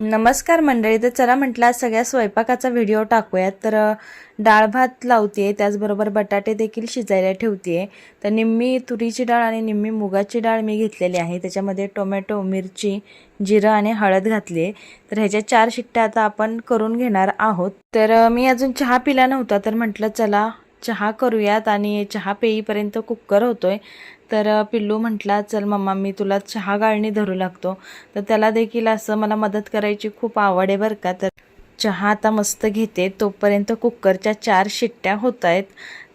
नमस्कार मंडळी तर चला म्हटलं सगळ्या स्वयंपाकाचा व्हिडिओ टाकूयात. तर डाळ भात लावते त्याचबरोबर बटाटे देखील शिजायला ठेवते तर निम्मी तुरीची डाळ आणि निम्मी मुगाची डाळ मी घेतलेली आहे. त्याच्यामध्ये टोमॅटो मिरची जिरं आणि हळद घातली आहे तर ह्याच्या चार शिट्ट्या आता आपण करून घेणार आहोत. तर मी अजून चहा पिला नव्हता तर म्हटलं चला चहा करूयात आणि चहा पेईपर्यंत कुकर होतोय. तर पिल्लू म्हटला चल मम्मा मी तुला चहा गाळणी धरू लागतो. तर त्याला देखील असं मला मदत करायची खूप आवड आहे बरं का. तर चहा आता मस्त घेते. तोपर्यंत कुकरच्या चार शिट्ट्या होत आहेत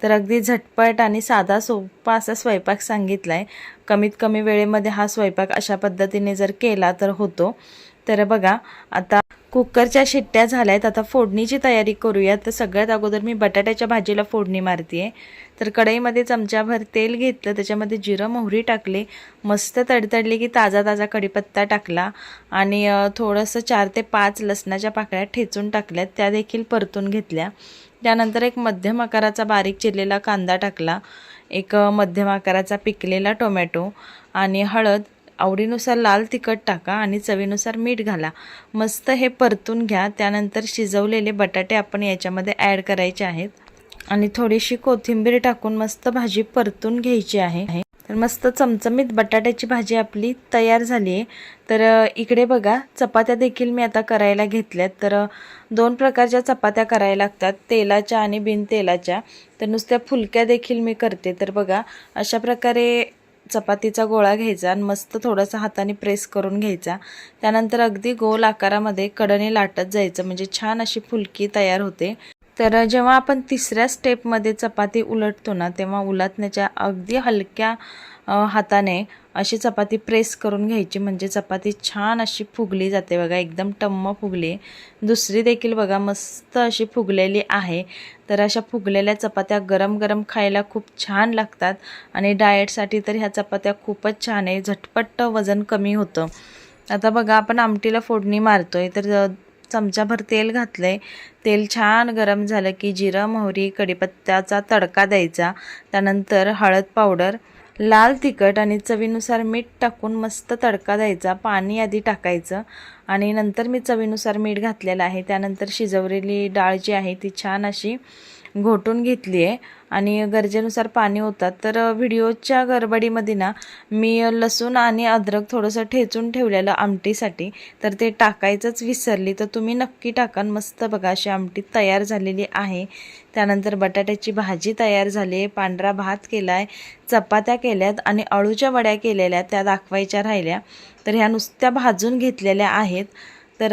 तर अगदी झटपट आणि साधा सोपा असा स्वयंपाक सांगितला आहे कमीत कमी वेळेमध्ये हा स्वयंपाक अशा पद्धतीने जर केला तर होतो. तर बघा आता कुकरच्या शिट्ट्या झाल्या आहेत आता फोडणीची तयारी करूया तर सगळ्यात अगोदर मी बटाट्याच्या भाजीला फोडणी मारते आहे तर कढईमध्ये चमच्याभर तेल घेतलं. त्याच्यामध्ये जिरं मोहरी टाकली. मस्त तडतडली की ताजा ताजा कढीपत्ता टाकला. आणि थोडंसं चार ते पाच लसणाच्या पाकळ्या ठेचून टाकल्यात. त्या देखील परतून घेतल्या. त्यानंतर एक मध्यम आकाराचा बारीक चिरलेला कांदा टाकला. एक मध्यम आकाराचा पिकलेला टोमॅटो आणि हळद आवडीनुसार लाल तिखट टाका आणि चवीनुसार मीठ घाला. मस्त हे परतून घ्या. त्यानंतर शिजवलेले बटाटे आपण याच्यामध्ये ॲड करायचे आहेत. आणि थोडीशी कोथिंबीर टाकून मस्त भाजी परतून घ्यायची आहे. तर मस्त चमचमीत बटाट्याची भाजी आपली तयार झाली आहे. तर इकडे बघा चपात्या देखील मी आता करायला घेतल्यात. तर दोन प्रकारच्या चपात्या करायला लागतात. तेलाच्या आणि बिन तेलाच्या तर नुसत्या फुलक्या देखील मी करते. तर बघा अशा प्रकारे चपातीचा गोळा घ्यायचा आणि मस्त थोडासा हाताने प्रेस करून घ्यायचा. त्यानंतर अगदी गोल आकारामध्ये कडने लाटत जायचं. म्हणजे छान अशी फुलकी तयार होते. तर जेव्हा आपण तिसऱ्या स्टेपमध्ये चपाती उलटतो ना तेव्हा उलटण्याच्या अगदी हलक्या हाताने अशी चपाती प्रेस करून घ्यायची. म्हणजे चपाती छान अशी फुगली जाते बघा एकदम टम्म फुगली. दुसरी देखील बघा मस्त अशी फुगलेली आहे. तर अशा फुगलेल्या चपात्या गरम गरम खायला खूप छान लागतात आणि डाएटसाठी तर ह्या चपात्या खूपच छान आहे. झटपट वजन कमी होतं. आता बघा आपण आमटीला फोडणी मारतोय तर चमचाभर तेल घातलं आहे तेल छान गरम झालं की जिरं मोहरी कढीपत्त्याचा तडका द्यायचा. त्यानंतर हळद पावडर लाल तिखट आणि चवीनुसार मीठ टाकून मस्त तडका द्यायचा. पाणी आधी टाकायचं आणि नंतर मी चवीनुसार मीठ घातलेलं आहे. त्यानंतर शिजवलेली डाळ जी आहे ती छान अशी घोटून घेतली आहे. आणि गरजेनुसार पाणी होतात तर व्हिडिओच्या गडबडीमध्ये ना मी लसूण आणि अद्रक थोडंसं ठेचून ठेवलेलं आमटीसाठी. तर ते टाकायचंच विसरली. तर तुम्ही नक्की टाका मस्त बघा अशी आमटी तयार झालेली आहे. त्यानंतर बटाट्याची भाजी तयार झाली आहे. पांढरा भात केला आहे चपात्या केल्यात आणि अळूच्या वड्या केलेल्या त्या दाखवायच्या राहिल्या. तर ह्या नुसत्या भाजून घेतलेल्या आहेत.